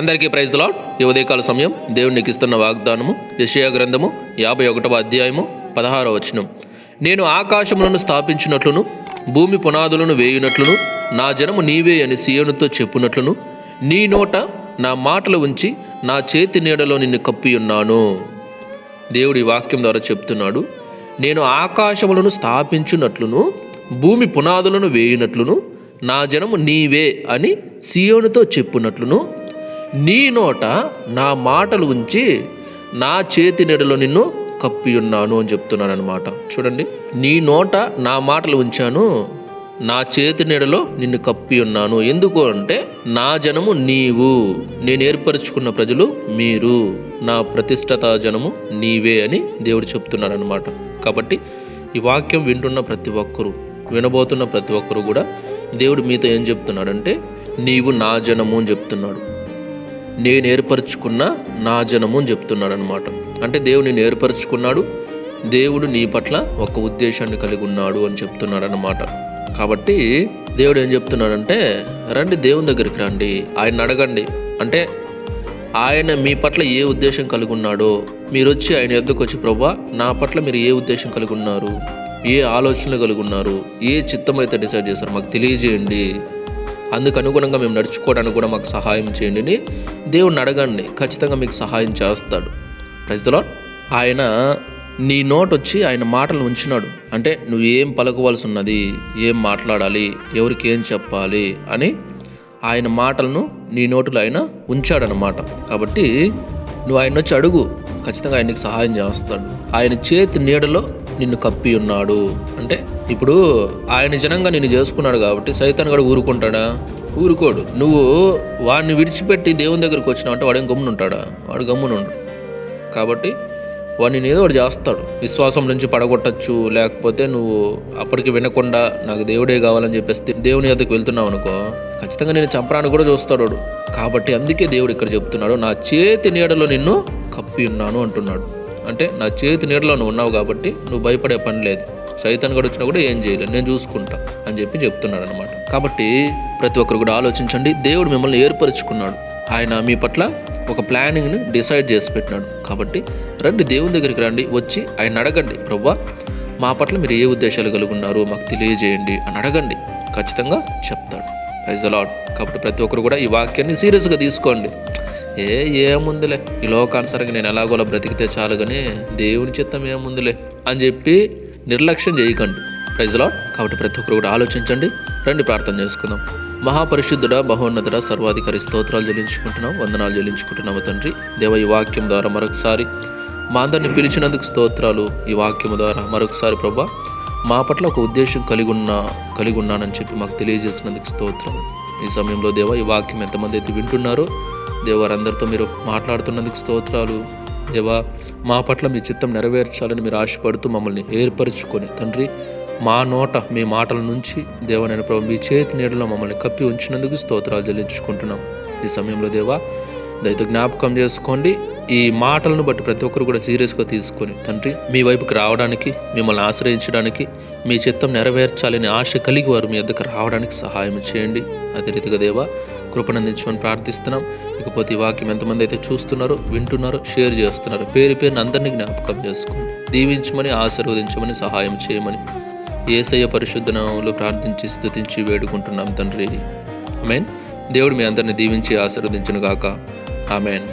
అందరికీ praise lord ఈ ఉదయకాల సమయం దేవుడు ఇస్తున్న వాగ్దానము యషయా గ్రంథము యాభై ఒకటవ అధ్యాయము పదహారవ వచనం. నేను ఆకాశములను స్థాపించినట్లును భూమి పునాదులను వేయునట్లును నా జనము నీవే అని సీయోనుతో చెప్పునట్లును నీ నోట నా మాటలు ఉంచి నా చేతి నీడలో నిన్ను కప్పి ఉన్నాను. దేవుడి వాక్యం ద్వారా చెప్తున్నాడు నేను ఆకాశములను స్థాపించినట్లును భూమి పునాదులను వేయునట్లును నా జనము నీవే అని సీయోనుతో చెప్పునట్లును నీ నోట నా మాటలు ఉంచి నా చేతి నెడలో నిన్ను కప్పి ఉన్నాను అని చెప్తున్నాను అనమాట చూడండి నీ నోట నా మాటలు ఉంచాను నా చేతి నీడలో నిన్ను కప్పి ఉన్నాను. ఎందుకు అంటే నా జనము నీవు. నేను ఏర్పరచుకున్న ప్రజలు మీరు. నా ప్రతిష్టత జనము నీవే అని దేవుడు చెప్తున్నాడు అనమాట కాబట్టి ఈ వాక్యం వింటున్న ప్రతి ఒక్కరూ వినబోతున్న ప్రతి ఒక్కరు కూడా దేవుడు మీతో ఏం చెప్తున్నాడంటే నీవు నా జనము అని చెప్తున్నాడు. నేను ఏర్పరచుకున్న నా జనము అని చెప్తున్నాడు అనమాట అంటే దేవుడు నేను ఏర్పరచుకున్నాడు దేవుడు నీ పట్ల ఒక ఉద్దేశాన్ని కలిగి ఉన్నాడు అని చెప్తున్నాడు అనమాట కాబట్టి దేవుడు ఏం చెప్తున్నాడంటే రండి దేవుని దగ్గరికి రండి ఆయన అడగండి. అంటే ఆయన మీ పట్ల ఏ ఉద్దేశం కలిగి ఉన్నాడో మీరు వచ్చి ఆయన ఎద్దకు వచ్చి ప్రభా నా పట్ల మీరు ఏ ఉద్దేశం కలిగి ఉన్నారు? ఏ ఆలోచనలు కలిగి ఉన్నారు? ఏ చిత్తం అయితే డిసైడ్ చేశారు మాకు తెలియజేయండి. అందుకు అనుగుణంగా మేము నడుచుకోవడానికి కూడా మాకు సహాయం చేయండి దేవుణ్ణి దేవుడిని అడగండి. ఖచ్చితంగా మీకు సహాయం చేస్తాడు. ప్రజలో ఆయన నీ నోట్ వచ్చి ఆయన మాటలు ఉంచినాడు. అంటే నువ్వు ఏం పలకవలసి ఉన్నది ఏం మాట్లాడాలి ఎవరికి ఏం చెప్పాలి అని ఆయన మాటలను నీ నోటులో ఆయన ఉంచాడనమాట కాబట్టి నువ్వు ఆయన వచ్చి అడుగు. ఖచ్చితంగా ఆయనకి సహాయం చేస్తాడు. ఆయన చేతి నీడలో నిన్ను కప్పి ఉన్నాడు. అంటే ఇప్పుడు ఆయన జనంగా నిన్ను చేసుకున్నాడు కాబట్టి సైతాన్ కూడా ఊరుకుంటాడా? ఊరుకోడు. నువ్వు వాడిని విడిచిపెట్టి దేవుని దగ్గరికి వచ్చినావు అంటే వాడేం గమ్మున ఉంటాడా వాడు గమ్మున ఉండు కాబట్టి వాడిని ఏదో ఒకటి చేస్తాడు. విశ్వాసం నుంచి పడగొట్టచ్చు. లేకపోతే నువ్వు అప్పటికి వినకుండా నాకు దేవుడే కావాలని చెప్పేసి దేవుని ఎద్దకు వెళ్తున్నావు అనుకో ఖచ్చితంగా నేను చంపడానికి కూడా చూస్తాడు వాడు. కాబట్టి అందుకే దేవుడు ఇక్కడ చెప్తున్నాడు నా చేతి నీడలో నిన్ను కప్పి ఉన్నాను అంటున్నాడు. అంటే నా చేతి నీడలో నువ్వు ఉన్నావు కాబట్టి నువ్వు భయపడే పని లేదు. సైతాన్ కూడా వచ్చినా కూడా ఏం చేయలేదు. నేను చూసుకుంటా అని చెప్పి చెప్తున్నాడు అనమాట కాబట్టి ప్రతి ఒక్కరు కూడా ఆలోచించండి. దేవుడు మిమ్మల్ని ఏర్పరచుకున్నాడు. ఆయన మీ పట్ల ఒక ప్లానింగ్ని డిసైడ్ చేసి పెట్టినాడు. కాబట్టి రండి దేవుని దగ్గరికి రండి. వచ్చి ఆయన అడగండి ప్రవ్వా మా పట్ల మీరు ఏ ఉద్దేశాలు కలిగి ఉన్నారు? మాకు తెలియజేయండి అని అడగండి. ఖచ్చితంగా చెప్తాడు. ప్రైజ్ అలాడ్ కాబట్టి ప్రతి ఒక్కరు కూడా ఈ వాక్యాన్ని సీరియస్గా తీసుకోండి. ఏ ఏముందిలే? ఈ లోకానుసారంగా నేను ఎలాగోలా బ్రతికితే చాలు కానీ దేవుని చిత్తం ఏముందిలే అని చెప్పి నిర్లక్ష్యం చేయకండి. ప్రైజ్ కాబట్టి ప్రతి ఒక్కరు కూడా ఆలోచించండి. రండి ప్రార్థన చేసుకుందాం. మహాపరిశుద్ధుడ బహోన్నతుడ సర్వాధికారి స్తోత్రాలు చెల్లించుకుంటున్నాం వందనాలు చెల్లించుకుంటున్నాము తండ్రి. దేవ ఈ వాక్యం ద్వారా మరొకసారి మా అందరిని పిలిచినందుకు స్తోత్రాలు. ఈ వాక్యం ద్వారా మరొకసారి ప్రభా మా పట్ల ఒక ఉద్దేశం కలిగి ఉన్నా కలిగి ఉన్నానని చెప్పి మాకు తెలియజేసినందుకు స్తోత్రాలు ఈ సమయంలో దేవ ఈ వాక్యం ఎంతమంది అయితే వింటున్నారో దేవారందరితో మీరు మాట్లాడుతున్నందుకు స్తోత్రాలు. దేవా మా పట్ల మీ చిత్తం నెరవేర్చాలని మీరు ఆశపడుతూ మమ్మల్ని ఏర్పరచుకొని తండ్రి మా నోట మీ మాటల నుంచి దేవనైన ప్రభు మీ చేతి నీడలో మమ్మల్ని కప్పి ఉంచినందుకు స్తోత్రాలు చెల్లించుకుంటున్నాం. ఈ సమయంలో దేవా దయతో జ్ఞాపకం చేసుకోండి. ఈ మాటలను బట్టి ప్రతి ఒక్కరు కూడా సీరియస్గా తీసుకొని తండ్రి మీ వైపుకి రావడానికి మిమ్మల్ని ఆశ్రయించడానికి మీ చిత్తం నెరవేర్చాలని ఆశ కలిగి వారు మీ వద్దకు రావడానికి సహాయం చేయండి. అదే రీతిగా దేవా కృపనందించమని ప్రార్థిస్తున్నాం. ఇకపోతే ఈ వాక్యం ఎంతమంది అయితే చూస్తున్నారో వింటున్నారో షేర్ చేస్తున్నారో పేరు పేరుని అందరినీ జ్ఞాపకం చేసుకోండి దీవించమని ఆశీర్వదించమని సహాయం చేయమని ఏసయ్య పరిశుద్ధనామంలో ప్రార్థించి స్థుతించి వేడుకుంటున్నాం తండ్రి. ఆమెన్. దేవుడు మీ అందరిని దీవించి ఆశీర్వదించును గాక ఆమెన్.